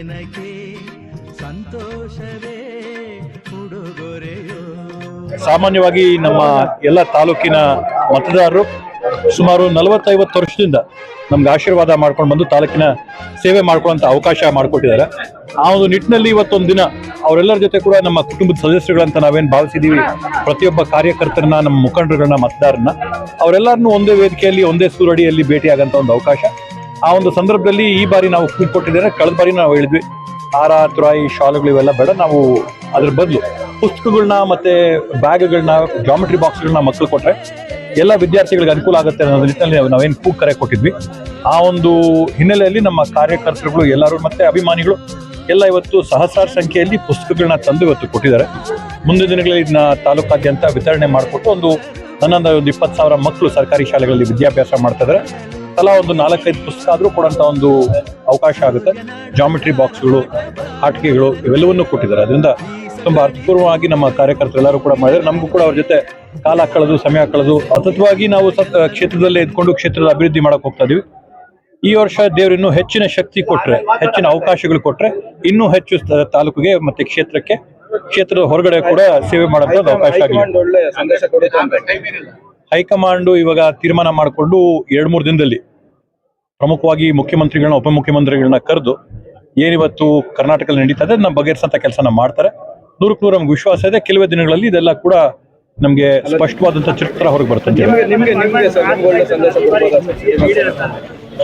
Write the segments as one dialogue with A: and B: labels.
A: ದಿನಕ್ಕೆ ಸಂತೋಷವೇ
B: ಸಾಮಾನ್ಯವಾಗಿ ನಮ್ಮ ಎಲ್ಲ ತಾಲೂಕಿನ ಮತದಾರರು ಸುಮಾರು ನಲವತ್ತೈವತ್ತು ವರ್ಷದಿಂದ ನಮ್ಗೆ ಆಶೀರ್ವಾದ ಮಾಡ್ಕೊಂಡು ಬಂದು ತಾಲೂಕಿನ ಸೇವೆ ಮಾಡ್ಕೊಳ್ಳೋಂಥ ಅವಕಾಶ ಮಾಡಿಕೊಟ್ಟಿದ್ದಾರೆ. ಆ ಒಂದು ನಿಟ್ಟಿನಲ್ಲಿ ಇವತ್ತೊಂದು ದಿನ ಅವರೆಲ್ಲರ ಜೊತೆ ಕೂಡ ನಮ್ಮ ಕುಟುಂಬದ ಸದಸ್ಯರುಗಳಂತ ನಾವೇನು ಭಾವಿಸಿದೀವಿ, ಪ್ರತಿಯೊಬ್ಬ ಕಾರ್ಯಕರ್ತರನ್ನ, ನಮ್ಮ ಮುಖಂಡರುಗಳನ್ನ ಮತದಾರನ್ನ ಅವರೆಲ್ಲರನ್ನೂ ಒಂದೇ ವೇದಿಕೆಯಲ್ಲಿ, ಒಂದೇ ಸೂರಡಿಯಲ್ಲಿ ಭೇಟಿಯಾಗಂತ ಒಂದು ಅವಕಾಶ. ಆ ಒಂದು ಸಂದರ್ಭದಲ್ಲಿ ಈ ಬಾರಿ ನಾವು ಕೂತ್ಕೊಟ್ಟಿದ್ದೇನೆ ಕಳೆದ ಬಾರಿ ನಾವು ಹೇಳಿದ್ವಿ ಹಾರ ತುರಾಯಿ ಶಾಲುಗಳು ಇವೆಲ್ಲ ಬೇಡ, ನಾವು ಅದ್ರ ಬದಲು ಪುಸ್ತಕಗಳನ್ನ ಮತ್ತೆ ಬ್ಯಾಗ್ಗಳನ್ನ ಜಾಮೆಟ್ರಿ ಬಾಕ್ಸ್ಗಳನ್ನ ಮಕ್ಕಳು ಕೊಟ್ಟರೆ ಎಲ್ಲ ವಿದ್ಯಾರ್ಥಿಗಳಿಗೆ ಅನುಕೂಲ ಆಗುತ್ತೆ ಅನ್ನೋ ನಿಟ್ಟಿನಲ್ಲಿ ನಾವು- ನಾವೇನು ಕೂಗ್ ಕರೆ ಕೊಟ್ಟಿದ್ವಿ. ಆ ಒಂದು ಹಿನ್ನೆಲೆಯಲ್ಲಿ ನಮ್ಮ ಕಾರ್ಯಕರ್ತರುಗಳು ಎಲ್ಲರೂ ಮತ್ತೆ ಅಭಿಮಾನಿಗಳು ಎಲ್ಲ ಇವತ್ತು ಸಹಸ್ರಾರು ಸಂಖ್ಯೆಯಲ್ಲಿ ಪುಸ್ತಕಗಳನ್ನ ತಂದು ಇವತ್ತು ಕೊಟ್ಟಿದ್ದಾರೆ. ಮುಂದಿನ ದಿನಗಳಲ್ಲಿ ಇದನ್ನ ತಾಲೂಕಾದ್ಯಂತ ವಿತರಣೆ ಮಾಡಿಕೊಟ್ಟು ಒಂದು ಹನ್ನೊಂದು ಒಂದು ಇಪ್ಪತ್ತು ಸಾವಿರ ಮಕ್ಕಳು ಸರ್ಕಾರಿ ಶಾಲೆಗಳಲ್ಲಿ ವಿದ್ಯಾಭ್ಯಾಸ ಮಾಡ್ತಾ ತಲಾ ಒಂದು ನಾಲ್ಕೈದು ಪುಸ್ತಕ ಆದರೂ ಕೊಡೋಂಥ ಒಂದು ಅವಕಾಶ ಆಗುತ್ತೆ. ಜಾಮೆಟ್ರಿ ಬಾಕ್ಸ್ಗಳು ಆಟಿಕೆಗಳು ಇವೆಲ್ಲವನ್ನೂ ಕೊಟ್ಟಿದ್ದಾರೆ. ಅದರಿಂದ ತುಂಬಾ ಅರ್ಥಪೂರ್ವವಾಗಿ ನಮ್ಮ ಕಾರ್ಯಕರ್ತರು ಎಲ್ಲರೂ ಕೂಡ ಮಾಡಿದ್ರು ನಮಗೂ ಕೂಡ ಅವ್ರ ಜೊತೆ ಕಾಲ ಕಳೆದು ಸಮಯ ಕಳೆದು ಸತತವಾಗಿ ನಾವು ಸತ್ ಕ್ಷೇತ್ರದಲ್ಲೇ ಇದ್ಕೊಂಡು ಕ್ಷೇತ್ರದ ಅಭಿವೃದ್ಧಿ ಮಾಡಕ್ ಹೋಗ್ತಾ ಇದೀವಿ. ಈ ವರ್ಷ ದೇವರು ಇನ್ನೂ ಹೆಚ್ಚಿನ ಶಕ್ತಿ ಕೊಟ್ರೆ ಹೆಚ್ಚಿನ ಅವಕಾಶಗಳು ಕೊಟ್ರೆ ಇನ್ನೂ ಹೆಚ್ಚು ತಾಲೂಕಿಗೆ ಮತ್ತೆ ಕ್ಷೇತ್ರಕ್ಕೆ ಕ್ಷೇತ್ರದ ಹೊರಗಡೆ ಕೂಡ ಸೇವೆ ಮಾಡೋದ್ರ ಅವಕಾಶ ಹೈಕಮಾಂಡ್ ಇವಾಗ ತೀರ್ಮಾನ ಮಾಡಿಕೊಂಡು ಎರಡ್ ಮೂರು ದಿನದಲ್ಲಿ ಪ್ರಮುಖವಾಗಿ ಮುಖ್ಯಮಂತ್ರಿಗಳನ್ನ ಉಪಮುಖ್ಯಮಂತ್ರಿಗಳನ್ನ ಕರೆದು ಏನಿವತ್ತು ಕರ್ನಾಟಕದಲ್ಲಿ ನಡೀತಾ ಇದೆ ನಮ್ಮ ಬಗೆಹರಿಸಂತ ಕೆಲಸನ ಮಾಡ್ತಾರೆ. ನೂರಕ್ಕೆ ನೂರು ನಮ್ಗೆ ವಿಶ್ವಾಸ ಇದೆ. ಕೆಲವೇ ದಿನಗಳಲ್ಲಿ ಇದೆಲ್ಲ ಕೂಡ ನಮಗೆ ಸ್ಪಷ್ಟವಾದಂತ ಚಿತ್ರ ಹೊರಗೆ
C: ಕೊಡ್ಬೋದಾ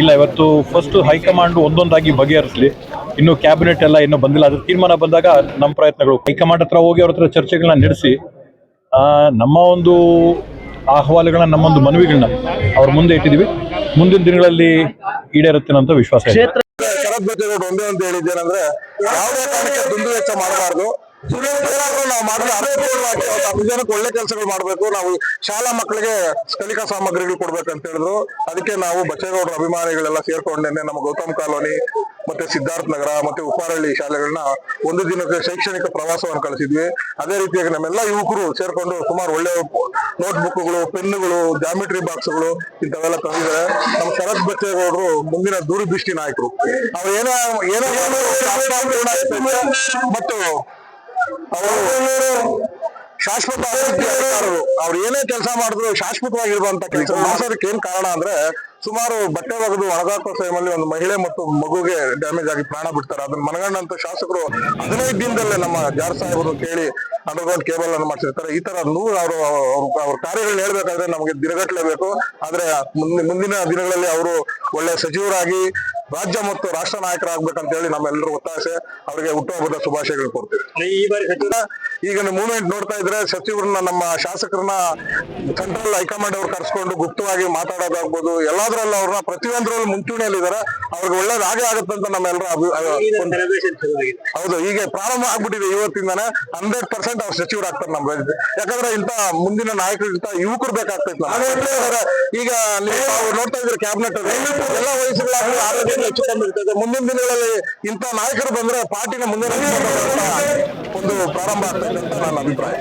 B: ಇಲ್ಲ ಇವತ್ತು ಫಸ್ಟ್ ಹೈಕಮಾಂಡ್ ಒಂದೊಂದಾಗಿ ಬಗೆಹರಿಸಲಿ. ಇನ್ನು ಕ್ಯಾಬಿನೆಟ್ ಎಲ್ಲ ಇನ್ನೂ ಬಂದಿಲ್ಲ. ಅದ್ರ ತೀರ್ಮಾನ ಬಂದಾಗ ನಮ್ಮ ಪ್ರಯತ್ನಗಳು. ಹೈಕಮಾಂಡ್ ಹತ್ರ ಹೋಗಿ ಅವ್ರ ಹತ್ರ ಚರ್ಚೆಗಳನ್ನ ನಡೆಸಿ ನಮ್ಮ ಒಂದು ಆಹ್ವಾನಗಳನ್ನ ನಮ್ಮೊಂದು ಮನವಿಗಳನ್ನ ಅವ್ರ ಮುಂದೆ ಇಟ್ಟಿದೀವಿ. ಮುಂದಿನ ದಿನಗಳಲ್ಲಿ ಈಡೇರುತ್ತೆ ಅಂತ ವಿಶ್ವಾಸ ಇದೆ.
D: ಶರತ್ ಒಂದೇ ಅಂತ ಹೇಳಿದ್ದೇನೆಂದ್ರೆ ಯಾವುದೇ ಕಾರಣಕ್ಕೆ ದುಂದು ವೆಚ್ಚ ಮಾಡಬಾರ್ದು. ನಾವು ಅರ್ಥಪೂರ್ಣವಾಗಿ ಜನಕ್ಕೆ ಒಳ್ಳೆ ಕೆಲಸಗಳು ಮಾಡಬೇಕು. ನಾವು ಶಾಲಾ ಮಕ್ಕಳಿಗೆ ಕಲಿಕಾ ಸಾಮಗ್ರಿಗಳು ಕೊಡ್ಬೇಕಂತ ಅಂತ ಹೇಳಿದ್ರು. ಅದಕ್ಕೆ ನಾವು ಬಚ್ಚೇಗೌಡರ ಅಭಿಮಾನಿಗಳೆಲ್ಲ ಸೇರ್ಕೊಂಡೇನೆ ನಮ್ಮ ಗೌತಮ್ ಕಾಲೋನಿ ಮತ್ತೆ ಸಿದ್ಧಾರ್ಥ ನಗರ ಮತ್ತೆ ಉಪ್ಪಾರಳ್ಳಿ ಶಾಲೆಗಳನ್ನ ಒಂದು ದಿನಕ್ಕೆ ಶೈಕ್ಷಣಿಕ ಪ್ರವಾಸವನ್ನು ಕಳಿಸಿದ್ವಿ ಅದೇ ರೀತಿಯಾಗಿ ನಮ್ಮೆಲ್ಲ ಯುವಕರು ಸೇರ್ಕೊಂಡು ಸುಮಾರು ಒಳ್ಳೆ ನೋಟ್ಬುಕ್ಗಳು ಪೆನ್ನುಗಳು ಜಾಮಿಟ್ರಿ ಬಾಕ್ಸ್ಗಳು ಇಂಥವೆಲ್ಲ ತಂದಿದ್ದಾರೆ ನಮ್ಮ ಶರತ್ ಬಚ್ಚೇಗೌಡರು ಮುಂದಿನ ದೂರದೃಷ್ಟಿ ನಾಯಕರು ಅವ್ರು ಏನೋ ಏನೋ ಮತ್ತು ಅವರು ಶಾಶ್ವತ ಅಧಿಕಾರರು ಅವ್ರು ಏನೇ ಕೆಲಸ ಮಾಡಿದ್ರು ಶಾಶ್ವತವಾಗಿರುವಂತ ಕೆಲಸ ಮಾಡೋದಕ್ಕೆ ಏನ್ ಕಾರಣ ಅಂದ್ರೆ ಸುಮಾರು ಬಟ್ಟೆ ಒಗೆದು ಒಳಗಾಕೋ ಟೈಮಲ್ಲಿ ಒಂದು ಮಹಿಳೆ ಮತ್ತು ಮಗುಗೆ ಡ್ಯಾಮೇಜ್ ಆಗಿ ಪ್ರಾಣ ಬಿಡ್ತಾರೆ. ಅದನ್ನ ಮನಗಂಡಂತ ಶಾಸಕರು ಹದಿನೈದು ದಿನದಲ್ಲೇ ನಮ್ಮ ಜಾರ್ ಸಾಹೇಬರು ಕೇಳಿ ಅಂಡರ್ಗ್ರೌಂಡ್ ಕೇಬಲ್ ಅನ್ನು ಮಾಡಿಸಿರ್ತಾರೆ. ಈ ತರ ನೂರು ಅವರು ಅವ್ರ ಕಾರ್ಯಗಳನ್ನ ಹೇಳ್ಬೇಕಾದ್ರೆ ನಮಗೆ ದಿನಗಟ್ಟಲೇ ಬೇಕು. ಆದ್ರೆ ಮುಂದಿನ ಮುಂದಿನ ದಿನಗಳಲ್ಲಿ ಅವರು ಒಳ್ಳೆ ಸಚಿವರಾಗಿ ರಾಜ್ಯ ಮತ್ತು ರಾಷ್ಟ್ರ ನಾಯಕರಾಗ್ಬೇಕಂತ ಹೇಳಿ ನಮ್ಮೆಲ್ಲರೂ ಒತ್ತಾಸೆ ಅವರಿಗೆ ಹುಟ್ಟುಹಬ್ಬದ ಶುಭಾಶಯಗಳು ಕೊಡ್ತೀವಿ ಈ ಬಾರಿ ಸಚಿವ ಈಗ ಮೂವ್ಮೆಂಟ್ ನೋಡ್ತಾ ಇದ್ರೆ ಸಚಿವರನ್ನ ನಮ್ಮ ಶಾಸಕರನ್ನ ಸೆಂಟ್ರಲ್ ಹೈಕಮಾಂಡ್ ಅವ್ರು ಕರ್ಸ್ಕೊಂಡು ಗುಪ್ತವಾಗಿ ಮಾತಾಡೋದಾಗ್ಬೋದು ಎಲ್ಲಾದ್ರಲ್ಲೂ ಅವ್ರನ್ನ ಪ್ರತಿಯೊಂದರಲ್ಲೂ ಮುಂಚೂಣಿಯಲ್ಲಿ ಇದಾರೆ. ಅವ್ರಿಗೆ ಒಳ್ಳೇದು ಆಗೇ ಆಗುತ್ತೆ ಅಂತ ನಮ್ಮೆಲ್ಲರ ಹೌದು ಈಗ ಪ್ರಾರಂಭ ಆಗ್ಬಿಟ್ಟಿದೆ ಇವತ್ತಿಂದಾನೆ. ಹಂಡ್ರೆಡ್ ಪರ್ಸೆಂಟ್ ಅವ್ರು ಸಚಿವರಾಗ್ತಾರೆ ನಮ್ಮ ರಾಜ್ಯದಲ್ಲಿ ಯಾಕಂದ್ರೆ ಇಂತ ಮುಂದಿನ ನಾಯಕರಿಗಿಂತ ಯುವಕರು ಬೇಕಾಗ್ತೈತೆ. ಈಗ ನೀವು ನೋಡ್ತಾ ಇದ್ರೆ ಕ್ಯಾಬಿನೆಟ್ ಎಲ್ಲ ವಯಸ್ಸುಗಳಾಗಲಿ ಆರೋಗ್ಯ ಹೆಚ್ಚು ಕಮ್ಮಿ ಇರ್ತದೆ ಮುಂದಿನ ದಿನಗಳಲ್ಲಿ ಇಂಥ ನಾಯಕರು ಬಂದ್ರೆ ಪಾರ್ಟಿನ ಮುಂದೆ ಒಂದು ಪ್ರಾರಂಭ ಆಗ್ತದೆ ಅಂತ ನನ್ನ ಅಭಿಪ್ರಾಯ.